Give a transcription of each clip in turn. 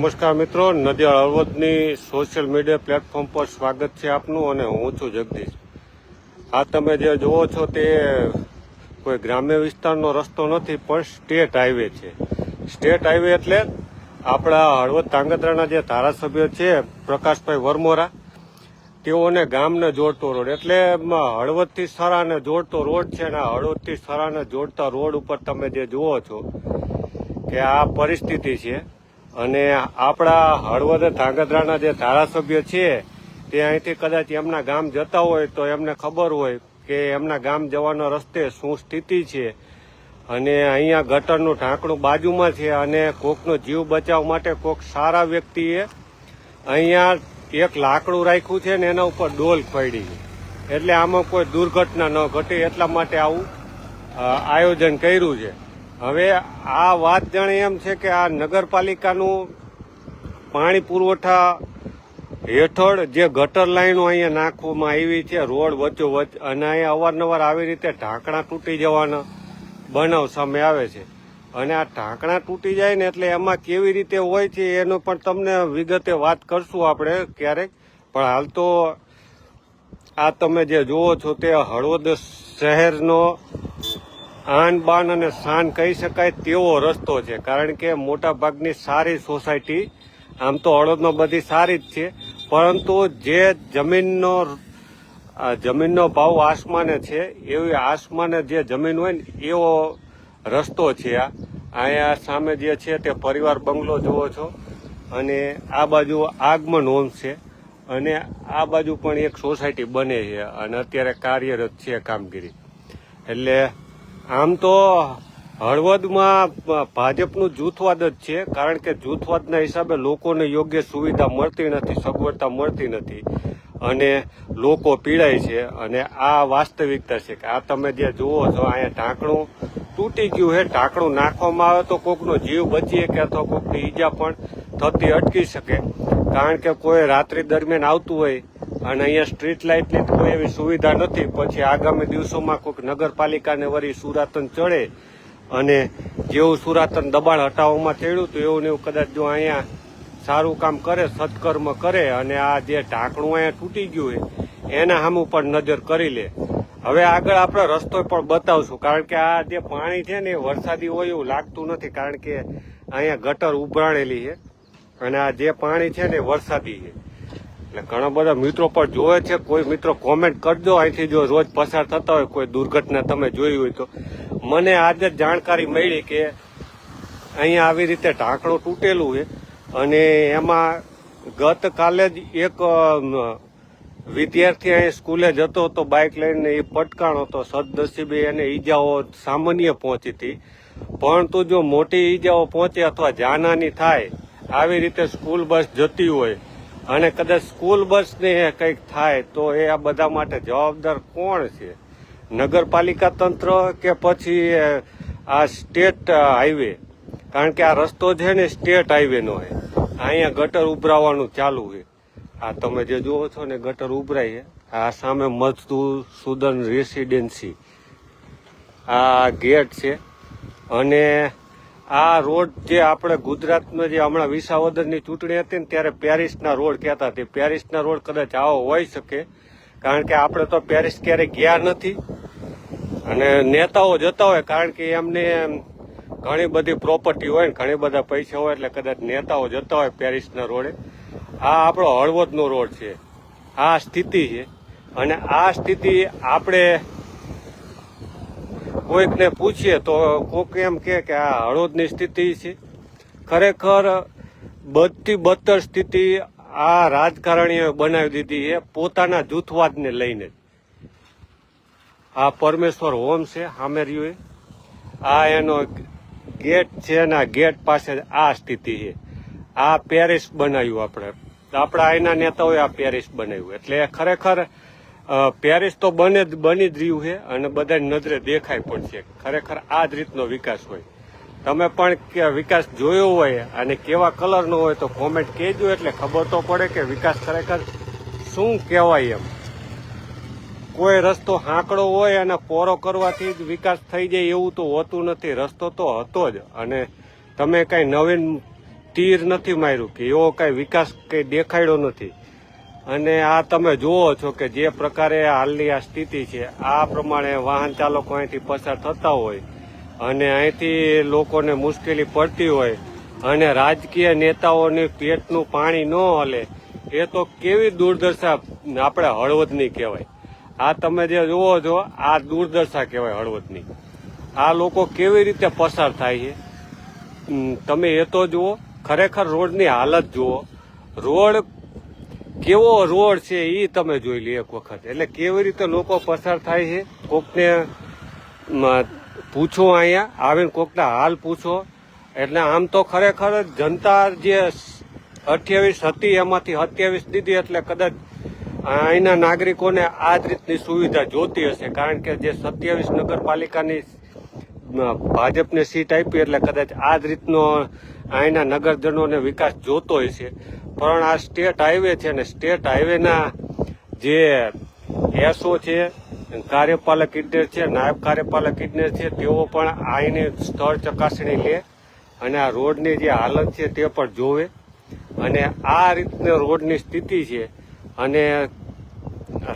નમસ્કાર મિત્રો, નદિયાળ હળવદની સોશિયલ મીડિયા પ્લેટફોર્મ પર સ્વાગત છે આપનું અને હું છું જગદીશ. આ તમે જે જુઓ છો તે કોઈ ગ્રામ્ય વિસ્તારનો રસ્તો નથી, પણ સ્ટેટ હાઈવે છે. સ્ટેટ હાઈવે એટલે આપણા હળવદ તાંગદ્રાના જે ધારાસભ્ય છે, પ્રકાશભાઈ વરમોરા, તેઓને ગામને જોડતો રોડ. એટલે હળવદથી સરાને જોડતો રોડ છે અને હળવદથી સરાને જોડતા રોડ ઉપર તમે જે જુઓ છો કે આ પરિસ્થિતિ છે. અને આપણા હળવદ ધાંગધ્રાના જે ધારાસભ્ય છે, તે અહીંથી કદાચ એમના ગામ જતા હોય તો એમને ખબર હોય કે એમના ગામ જવાના રસ્તે શું સ્થિતિ છે. અને અહીંયા ગટરનું ઢાંકણું બાજુમાં છે અને કોકનો જીવ બચાવ માટે કોક સારા વ્યક્તિએ અહીંયા એક લાકડું રાખ્યું છે ને એના ઉપર ડોલ પડી એટલે આમાં કોઈ દુર્ઘટના ન ઘટે એટલા માટે આવું આયોજન કર્યું છે. હવે આ વાત જાણે એમ છે કે આ નગરપાલિકાનું પાણી પુરવઠા હેઠળ જે ગટર લાઈનો અહીંયા નાખવામાં આવી છે, રોડ વચ્ચોવચ્ચ, અને અહીંયા અવારનવાર આવી રીતે ઢાંકણા તૂટી જવાના બનાવ સામે આવે છે. અને આ ઢાંકણા તૂટી જાય ને એટલે એમાં કેવી રીતે હોય છે એનો પણ તમને વિગતે વાત કરશું આપણે ક્યારેક. પણ હાલ તો આ તમે જે જુઓ છો તે હળવદ શહેરનો આન બાન અને શાન કહી શકાય તેવો રસ્તો છે. કારણ કે મોટા ભાગની સારી સોસાયટી, આમ તો હળદમાં બધી સારી જ છે, પરંતુ જે જમીનનો જમીનનો ભાવ આસમાને છે, એવી આસમાને જે જમીન હોય ને, એવો રસ્તો છે આ. અહીંયા સામે જે છે તે પરિવાર બંગલો જુઓ છો, અને આ બાજુ આગમન હોમ છે, અને આ બાજુ પણ એક સોસાયટી બને છે, અને અત્યારે કાર્યરત છે કામગીરી. એટલે આમ તો હળવદમાં ભાજપનું જૂથવાદ જ છે, કારણ કે જૂથવાદના હિસાબે લોકોને યોગ્ય સુવિધા મળતી નથી, સગવડતા મળતી નથી અને લોકો પીડાય છે અને આ વાસ્તવિકતા છે કે આ તમે જે જુઓ છો, અહીંયા ઢાંકણું તૂટી ગયું છે, ઢાંકણું નાખવામાં આવે તો કોકનો જીવ બચીએ કે અથવા કોકની ઈજા પણ થતી અટકી શકે. કારણ કે કોઈ રાત્રિ દરમિયાન આવતું હોય અને અહીંયા સ્ટ્રીટ લાઇટની કોઈ એવી સુવિધા નથી. પછી આગામી દિવસોમાં કોઈક નગરપાલિકાને વળી સુરાતન ચડે અને જેવું સુરાતન દબાણ હટાવવામાં ચડ્યું તો એવું ને એવું કદાચ જો અહીંયા સારું કામ કરે, સત્કર્મ કરે અને આ જે ઢાંકણું અહીંયા તૂટી ગયું હોય, એના સામે ઉપર નજર કરી લે. હવે આગળ આપણે રસ્તો પણ બતાવશું, કારણ કે આ જે પાણી છે ને એ વરસાદી હોય એવું લાગતું નથી, કારણ કે અહીંયા ગટર ઉભરાણેલી છે અને આ જે પાણી છે ને વરસાદી છે. એટલે ઘણા બધા મિત્રો પણ જોવે છે, કોઈ મિત્રો કોમેન્ટ કરજો, અહીંથી જો રોજ પસાર થતા હોય, કોઈ દુર્ઘટના તમે જોઈ હોય તો. મને આજે જાણકારી મળી કે અહીંયા આવી રીતે ઢાંકણું તૂટેલું છે અને એમાં ગતકાલે જ એક વિદ્યાર્થી અહીં સ્કૂલે જતો હતો બાઇક લઈને એ પટકાણો હતો સદનસીબે એને ઈજાઓ સામાન્ય પહોંચી હતી. પરંતુ જો મોટી ઈજાઓ પહોંચે અથવા જાનહાની થાય, આવી રીતે સ્કૂલ બસ જતી હોય અને કદાચ સ્કૂલ બસને કંઈક થાય તો એ આ બધા માટે જવાબદાર કોણ છે? નગરપાલિકા તંત્ર કે પછી આ સ્ટેટ હાઈવે? કારણ કે આ રસ્તો છે ને સ્ટેટ હાઈવેનો છે અહીંયા ગટર ઉભરાવાનું ચાલુ છે. આ તમે જે જુઓ છો ને ગટર ઉભરાય છે. આ સામે મજદૂર સુદન રેસિડેન્સી. આ ગેટ છે. અને આ રોડ જે આપણે ગુજરાતમાં જે હમણાં વિસાવદરની ચૂંટણી હતી ને ત્યારે પેરિસના રોડ કહેતા તે પેરિસના રોડ કદાચ આવો હોઈ શકે. કારણ કે આપણે તો પેરિસ ક્યારેય ગયા નથી. અને નેતાઓ જતા હોય કારણ કે એમને ઘણી બધી પ્રોપર્ટી હોય ને ઘણી બધા પૈસા હોય એટલે કદાચ નેતાઓ જતા હોય પેરિસના રોડે. આ આપણો હળવદનો રોડ છે. આ સ્થિતિ છે. અને આ સ્થિતિ આપણે કોઈકને પૂછીએ તો કોઈક એમ કે આ હળવદની સ્થિતિ છે. ખરેખર બધી બદતર સ્થિતિ આ રાજકારણીઓએ બનાવી દીધી એ પોતાના જૂથવાદને લઈને. આ પરમેશ્વર હોમ છે હામેરીઓએ આ એનો ગેટ છે એના ગેટ પાસે આ સ્થિતિ છે. આ પેરિસ બનાવ્યું આપણે. આપણા અહીંના નેતાઓએ આ પેરિસ બનાવ્યું. એટલે ખરેખર પેરિસ તો બને બની જ રહ્યું છે અને બધાની નજરે દેખાય પણ છે. ખરેખર આ જ રીતનો વિકાસ હોય. તમે પણ વિકાસ જોયો હોય અને કેવા કલરનો હોય તો કોમેન્ટ કહેજો એટલે ખબર તો પડે કે વિકાસ ખરેખર શું કહેવાય એમ. કોઈ રસ્તો હાંકડો હોય અને પોરો કરવાથી જ વિકાસ થઈ જાય એવું તો હોતું નથી. રસ્તો તો હતો જ. અને તમે કાંઈ નવીન તીર નથી માર્યું કે એવો કાંઈ વિકાસ કંઈ દેખાડ્યો નથી. અને આ તમે જુઓ છો કે જે પ્રકારે હાલની આ સ્થિતિ છે, આ પ્રમાણે વાહન ચાલકો અહીંથી પસાર થતા હોય અને અહીંથી લોકોને મુશ્કેલી પડતી હોય અને રાજકીય નેતાઓને પેટનું પાણી ન હલે, એ તો કેવી દુર્દશા આપણે હળવદની કહેવાય. આ તમે જે જુઓ છો, આ દુર્દશા કહેવાય હળવદની. આ લોકો કેવી રીતે પસાર થાય છે? તમે એ તો જુઓ, ખરેખર રોડની હાલત જુઓ. રોડ કેવો રોડ છે એ તમે જોઈ લે એક વખત. એટલે કેવી રીતે લોકો પસાર થાય છે? કોકને પૂછો અહીંયા, આવીને કોકના હાલ પૂછો. એટલે આમ તો ખરેખર જનતા જે અઠ્યાવીસ હતી, એમાંથી સત્યાવીસ દીધી, એટલે કદાચ અહીંના નાગરિકોને આ જ રીતની સુવિધા જોતી હશે. કારણ કે જે સત્યાવીસ નગરપાલિકાની ભાજપને સીટ આપી, એટલે કદાચ આ જ રીતનો અહીંના નગરજનોને વિકાસ જોતો હોય છે. પણ આ સ્ટેટ હાઈવે છે અને સ્ટેટ હાઈવેના જે એસઓ છે, કાર્યપાલક ઇજનેર છે, નાયબ કાર્યપાલક ઇજનેર છે, તેઓ પણ આની સ્થળ ચકાસણી લે અને આ રોડની જે હાલત છે તે પણ જોવે. અને આ રીતની રોડની સ્થિતિ છે અને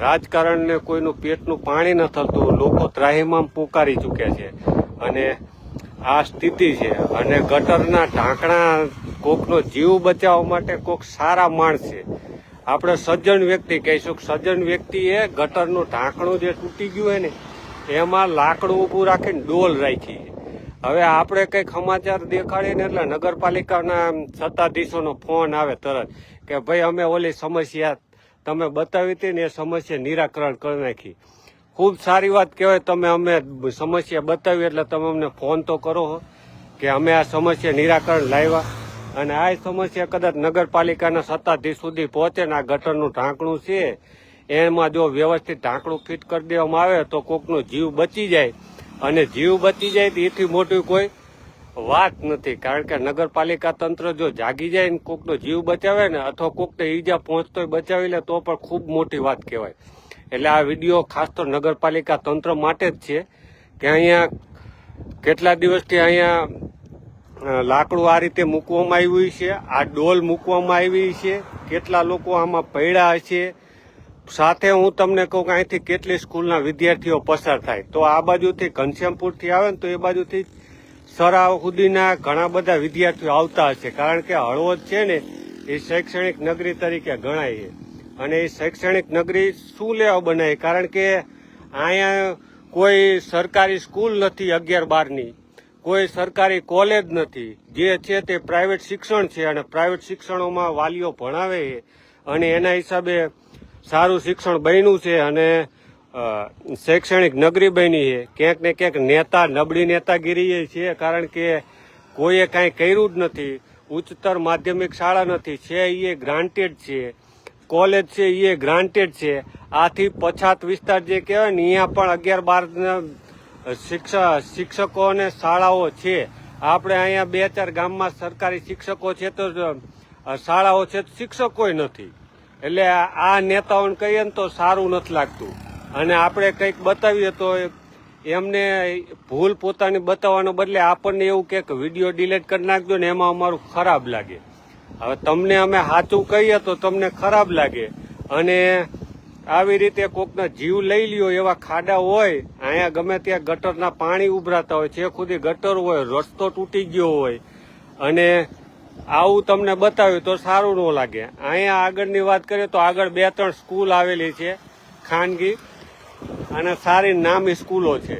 રાજકારણને કોઈનું પેટનું પાણી ન થતું, લોકો ત્રાહીમામ પોકારી ચૂક્યા છે. અને આ સ્થિતિ છે. અને ગટરના ઢાંકણા કોકનો જીવ બચાવવા માટે કોક સારા માણસ છે. આપણે સજ્જન વ્યક્તિ કહીશું સજ્જન વ્યક્તિએ ગટરનું ઢાંકણું જે તૂટી ગયું હોય ને, એમાં લાકડું ઊભું રાખીને ડોલ રાખી હવે આપણે કંઈક સમાચાર દેખાડીએ ને એટલે નગરપાલિકાના સત્તાધીશોનો ફોન આવે તરત કે ભાઈ અમે ઓલી સમસ્યા, તમે બતાવી હતી ને એ સમસ્યા નિરાકરણ કરી નાખી. ખૂબ સારી વાત કહેવાય, તમે અમે સમસ્યા બતાવી, એટલે તમે અમને ફોન તો કરો કે અમે આ સમસ્યા નિરાકરણ લાવ્યા. અને આ સમસ્યા કદાચ નગરપાલિકાના સત્તાધીશ સુધી પહોંચે ને આ ગટરનું ઢાંકણું છે, એમાં જો વ્યવસ્થિત ઢાંકણું ફિટ કરી દેવામાં આવે તો કોકનો જીવ બચી જાય. અને જીવ બચી જાય તો એથી મોટી કોઈ વાત નથી, કારણ કે નગરપાલિકા તંત્ર જો જાગી જાય ને કોકનો જીવ બચાવે ને, અથવા કોકને ઈજા પહોંચતો બચાવી લે તો પણ ખૂબ મોટી વાત કહેવાય. એટલે આ વીડિયો ખાસ તો નગરપાલિકા તંત્ર માટે જ છે કે અહીંયા કેટલા દિવસથી અહીંયા લાકડું આ રીતે મૂકવામાં આવ્યું છે, આ ડોલ મૂકવામાં આવી છે, કેટલા લોકો આમાં પડ્યા છે. સાથે હું તમને કહું કે અહીંથી કેટલી સ્કૂલના વિદ્યાર્થીઓ પસાર થાય. તો આ બાજુથી ઘનશ્યામપુરથી આવે ને તો એ બાજુથી સરાવ ઘણા બધા વિદ્યાર્થીઓ આવતા હશે. કારણ કે હળવદ છે ને એ શૈક્ષણિક નગરી તરીકે ગણાય છે. અને શૈક્ષણિક નગરી શું લેવા બનાવી કારણ કે અહીંયા કોઈ સરકારી સ્કૂલ નથી અગિયાર બારની. કોઈ સરકારી કોલેજ નથી. જે છે તે પ્રાઇવેટ શિક્ષણ છે અને પ્રાઇવેટ શિક્ષણોમાં વાલીઓ ભણાવે છે. અને એના હિસાબે સારું શિક્ષણ બન્યું છે અને શૈક્ષણિક નગરી બની છે. ક્યાંક ને ક્યાંક નેતા, નબળી નેતાગીરી છે, કારણ કે કોઈએ કાંઈ કર્યું જ નથી. ઉચ્ચતર માધ્યમિક શાળા નથી. છે એ ગ્રાન્ટેડ છે. કોલેજ છે એ ગ્રાન્ટેડ છે. આથી પછાત વિસ્તાર જે કહેવાય ને અહીંયા પણ અગિયાર બાર શિક્ષા, શિક્ષકો અને શાળાઓ છે. આપણે અહીંયા બે ચાર ગામમાં સરકારી શિક્ષકો છે તો શાળાઓ છે તો શિક્ષકો નથી. એટલે આ નેતાઓને કહીએ ને તો સારું નથી લાગતું. અને આપણે કંઈક બતાવીએ તો એમને ભૂલ પોતાની બતાવવાનો બદલે આપણને એવું કે વીડિયો ડિલીટ કરી નાખજો ને એમાં અમારું ખરાબ લાગે. હવે તમને અમે સાચું કહીએ તો તમને ખરાબ લાગે. અને આવી રીતે કોકના જીવ લઈ લ્યો એવા ખાડા હોય, અહીંયા ગમે ત્યાં ગટરના પાણી ઉભરાતા હોય છે ખુદી ગટર હોય, રસ્તો તૂટી ગયો હોય, અને આવું તમને બતાવ્યું તો સારું ન લાગે. અહીંયા આગળની વાત કરીએ તો આગળ બે ત્રણ સ્કૂલ આવેલી છે, ખાનગી, અને સારી નામી સ્કૂલો છે.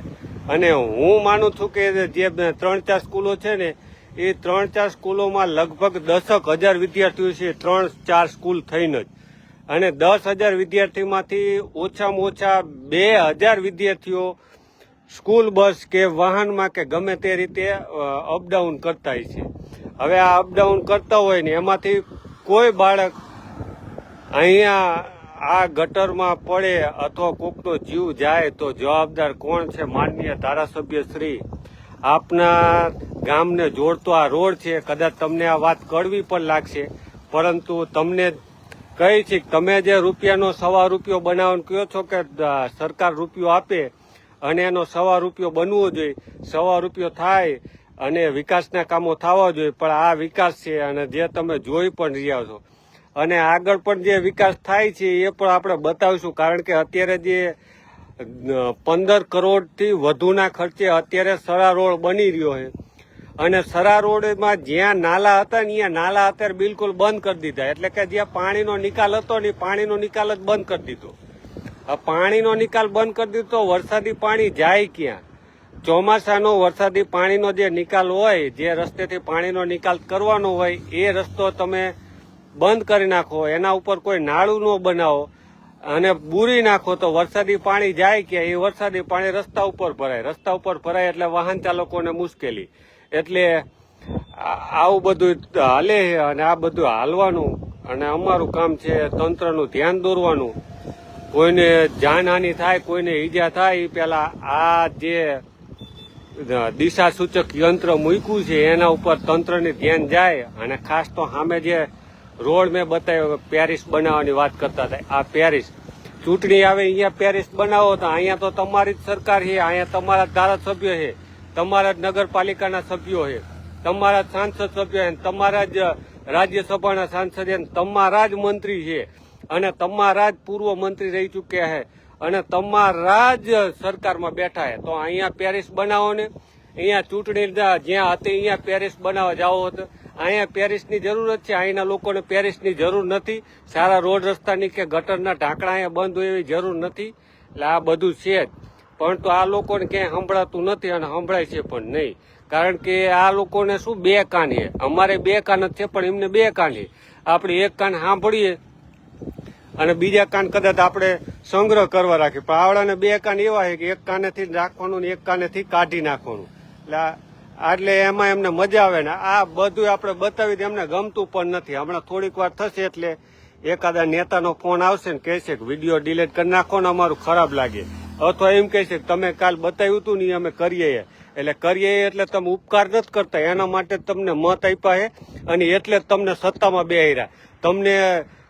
અને હું માનું છું કે જે ત્રણ ચાર સ્કૂલો છે ને એ ત્રણ ચાર સ્કૂલોમાં લગભગ દસક હજાર વિદ્યાર્થીઓ છે. ત્રણ ચાર સ્કૂલ થઈને જ. અને દસ હજાર વિદ્યાર્થીમાંથી ઓછામાં ઓછા બે હજાર વિદ્યાર્થીઓ સ્કૂલ, બસ કે વાહનમાં કે ગમે તે રીતે અપડાઉન કરતા છે. હવે આ અપડાઉન કરતા હોય ને એમાંથી કોઈ બાળક અહીંયા આ ગટરમાં પડે અથવા કોકનો જીવ જાય તો જવાબદાર કોણ છે? માનનીય ધારાસભ્ય શ્રી આપના ગામને જોડતો આ રોડ છે, કદાચ તમને આ વાત કડવી પણ લાગશે. પરંતુ તમને કહી છે તમે જે રૂપિયાનો સવા રૂપિયો બનાવવાનું કહો છો કે સરકાર રૂપિયો આપે અને એનો સવા રૂપિયો બનવો જોઈએ. સવા રૂપિયો થાય અને વિકાસના કામો થવા જોઈએ, પણ આ વિકાસ છે અને જે તમે જોઈ પણ રહ્યા છો. અને આગળ પણ જે વિકાસ થાય છે એ પણ આપણે બતાવીશું, કારણ કે અત્યારે જે પંદર કરોડથી વધુના ખર્ચે અત્યારે સરા રોડ બની રહ્યો છે. અને સરા રોડમાં જ્યાં નાલા હતા ને ત્યાં નાલા અત્યારે બિલકુલ બંધ કરી દીધા. એટલે કે જ્યાં પાણીનો નિકાલ હતો ને પાણીનો નિકાલ જ બંધ કરી દીધો. આ પાણીનો નિકાલ બંધ કરી દીધો વરસાદી પાણી જાય ક્યાં? ચોમાસાનો વરસાદી પાણીનો જે નિકાલ હોય, જે રસ્તેથી પાણીનો નિકાલ કરવાનો હોય, એ રસ્તો તમે બંધ કરી નાખો. એના ઉપર કોઈ નાળું ન બનાવો. અને બુરી નાખો તો વરસાદી પાણી જાય કે એ વરસાદી પાણી રસ્તા ઉપર ભરાય. રસ્તા ઉપર ભરાય એટલે વાહન ચાલકોને મુશ્કેલી. એટલે આવું બધું હાલે છે અને આ બધું હાલવાનું અને અમારું કામ છે તંત્રનું ધ્યાન દોરવાનું. કોઈને જાનહાનિ થાય, કોઈને ઈજા થાય એ પેલા આ જે દિશા સૂચક યંત્ર મૂક્યું છે, એના ઉપર તંત્રને ધ્યાન જાય અને ખાસ તો સામે જે રોડ મેં બતાવ્યો પેરિસ બનાવવાની વાત કરતા હતા. આ પેરિસ. ચૂંટણી આવે, અહીંયા પેરિસ બનાવો તો અહીંયા તો તમારી જ સરકાર છે, અહીંયા તમારા ધારાસભ્યો છે, તમારા જ નગરપાલિકાના સભ્યો છે, તમારા સાંસદ સભ્યો છે તમારા જ રાજ્યસભાના સાંસદ છે તમારા જ મંત્રી છે, અને તમારા જ પૂર્વ મંત્રી રહી ચૂક્યા છે, અને તમારા જ સરકારમાં બેઠા છે. તો અહીંયા પેરિસ બનાવો ને. અહીંયા ચૂંટણી, જ્યાં હતી, અહીંયા પેરિસ બનાવવા જાઓ હતો અહીંયા પેરિસની જરૂરત છે. અહીંના લોકોને પેરિસની જરૂર નથી. સારા રોડ રસ્તાની કે ગટરના ઢાંકણા અહીંયા બંધ હોય એવી જરૂર નથી. એટલે આ બધું છે જ. પરંતુ આ લોકોને ક્યાંય સંભળાતું નથી અને સંભળાય છે પણ નહીં. કારણ કે આ લોકોને શું બે કાન છે? અમારે બે કાન જ છે, પણ એમને બે કાન છે. આપણે એક કાન સાંભળીએ અને બીજા કાન કદાચ આપણે સંગ્રહ કરવા રાખીએ. પણ આવડાને બે કાન એવા છે કે એક કાનેથી રાખવાનું ને એક કાનેથી કાઢી નાખવાનું. એટલે એટલે એમાં એમને મજા આવે ને આ બધું આપણે બતાવી દે, એમને ગમતું પણ નથી. હમણાં થોડીક વાર થશે એટલે એકાદા નેતાનો ફોન આવશે ને કહેશે કે વીડિયો ડિલીટ કરી નાખો ને અમારું ખરાબ લાગે. અથવા એમ કહેશે કે તમે કાલ બતાવ્યું હતું ને અમે કરીએ. એટલે કરીએ એટલે તમે ઉપકાર નથી કરતા. એના માટે તમને મત આપ્યા છે અને એટલે તમને સત્તામાં બેહ્યા તમને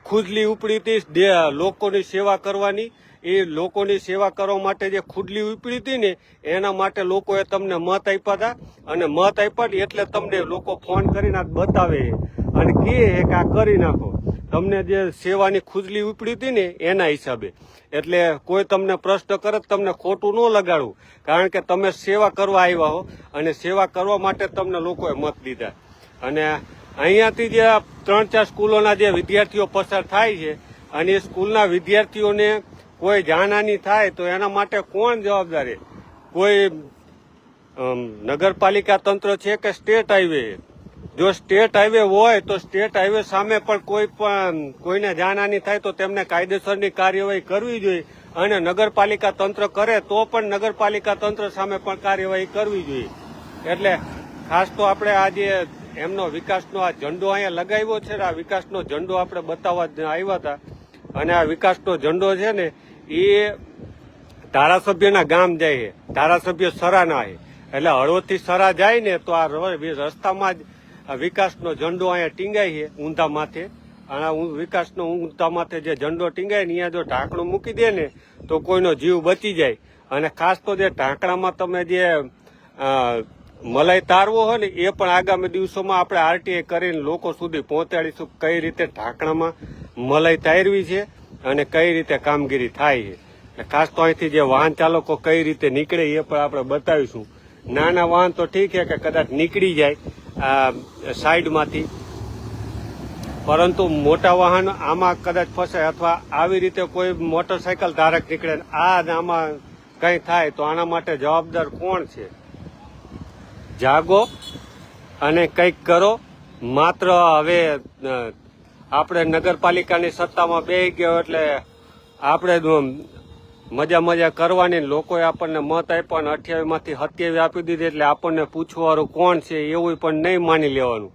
ખુજલી ઉપડી હતી લોકોની સેવા કરવાની એ લોકોની સેવા કરવા માટે જે ખુડલી ઉપડી હતી ને, એના માટે લોકોએ તમને મત આપ્યા હતા અને મત આપ્યા ને એટલે તમને લોકો ફોન કરીને આ બતાવે. અને કહે કે આ કરી નાખો. તમને જે સેવાની ખુજલી ઉપડી હતી ને, એના હિસાબે. એટલે કોઈ તમને પ્રશ્ન કરે તમને ખોટું ન લગાડવું. કારણ કે તમે સેવા કરવા આવ્યા હો, અને સેવા કરવા માટે તમને લોકોએ મત દીધા. અને અહીંયાથી જે ત્રણ ચાર સ્કૂલોના જે વિદ્યાર્થીઓ પસાર થાય છે, અને એ સ્કૂલના વિદ્યાર્થીઓને કોઈ જાનહાની થાય તો એના માટે કોણ જવાબદાર? કોઈ નગરપાલિકા તંત્ર છે કે સ્ટેટ હાઈવે? જો સ્ટેટ હાઈવે હોય તો સ્ટેટ હાઈવે સામે પણ કોઈ પણ, કોઈને જાનહાની થાય તો તેમને કાયદેસરની કાર્યવાહી કરવી જોઈએ. અને નગરપાલિકા તંત્ર કરે તો પણ નગરપાલિકા તંત્ર સામે પણ કાર્યવાહી કરવી જોઈએ. એટલે ખાસ તો આપણે આજે એમનો વિકાસનો આ ઝંડો અહીંયા લગાવ્યો છે આ વિકાસનો ઝંડો આપણે બતાવવા આવ્યા હતા. અને આ વિકાસનો ઝંડો છે ને એ ધારાસભ્યના ગામ જાય છે. ધારાસભ્ય સરાના છે. એટલે હળવદથી સરા જાય ને તો આ રસ્તામાં જ વિકાસનો ઝંડો અહીંયા ટીંગાય છે ઊંધા માથે. અને વિકાસનો ઊંધા માથે જે ઝંડો ટીંગાય ને અહીંયા જો ઢાંકણું મૂકી દે ને તો કોઈનો જીવ બચી જાય. અને ખાસ તો જે ઢાંકણામાં તમે જે મલાઈ તારવો હોય ને એ પણ આગામી દિવસોમાં આપણે આરટીઆઈ કરીને લોકો સુધી પહોંચાડીશું કઈ રીતે ઢાંકણામાં મલાઈ તારવી છે. અને કઈ રીતે કામગીરી થાય છે. ખાસ તો અહીંથી જે વાહન ચાલકો કઈ રીતે નીકળે એ પણ આપણે બતાવીશું. નાના વાહન તો ઠીક છે કે કદાચ નીકળી જાય સાઈડમાંથી. પરંતુ મોટા વાહન આમાં કદાચ ફસાય અથવા આવી રીતે કોઈ મોટરસાયકલ ધારક નીકળે આ આમાં કંઈ થાય તો આના માટે જવાબદાર કોણ છે? જાગો અને કંઈક કરો. માત્ર હવે આપણે નગરપાલિકાની સત્તામાં બે ગયો એટલે આપણે મજા મજા કરવાની લોકોએ આપણને મત આપ્યો અને અઠ્યાવીસમાંથી સત્યાવી આપી દીધી એટલે આપણને પૂછવાનું કોણ છે એવું પણ નહીં માની લેવાનું.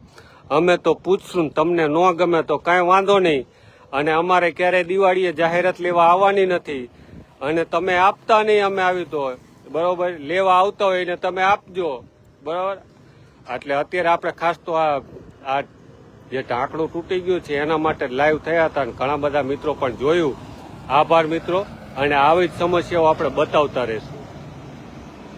અમે તો પૂછશું તમને ન ગમે તો કાંઈ વાંધો નહીં. અને અમારે ક્યારેય દિવાળીએ જાહેરાત લેવા આવવાની નથી. અને તમે આપતા નહીં અમે આવી તો. બરોબર? લેવા આવતા હોય ને તમે આપજો. બરોબર? એટલે અત્યારે આપણે ખાસ તો આ જે ઢાંકણું તૂટી ગયું છે, એના માટે લાઈવ થયા હતા અને ઘણા બધા મિત્રો પણ જોયું. આભાર મિત્રો, અને આવી જ સમસ્યાઓ આપણે બતાવતા રહીશું.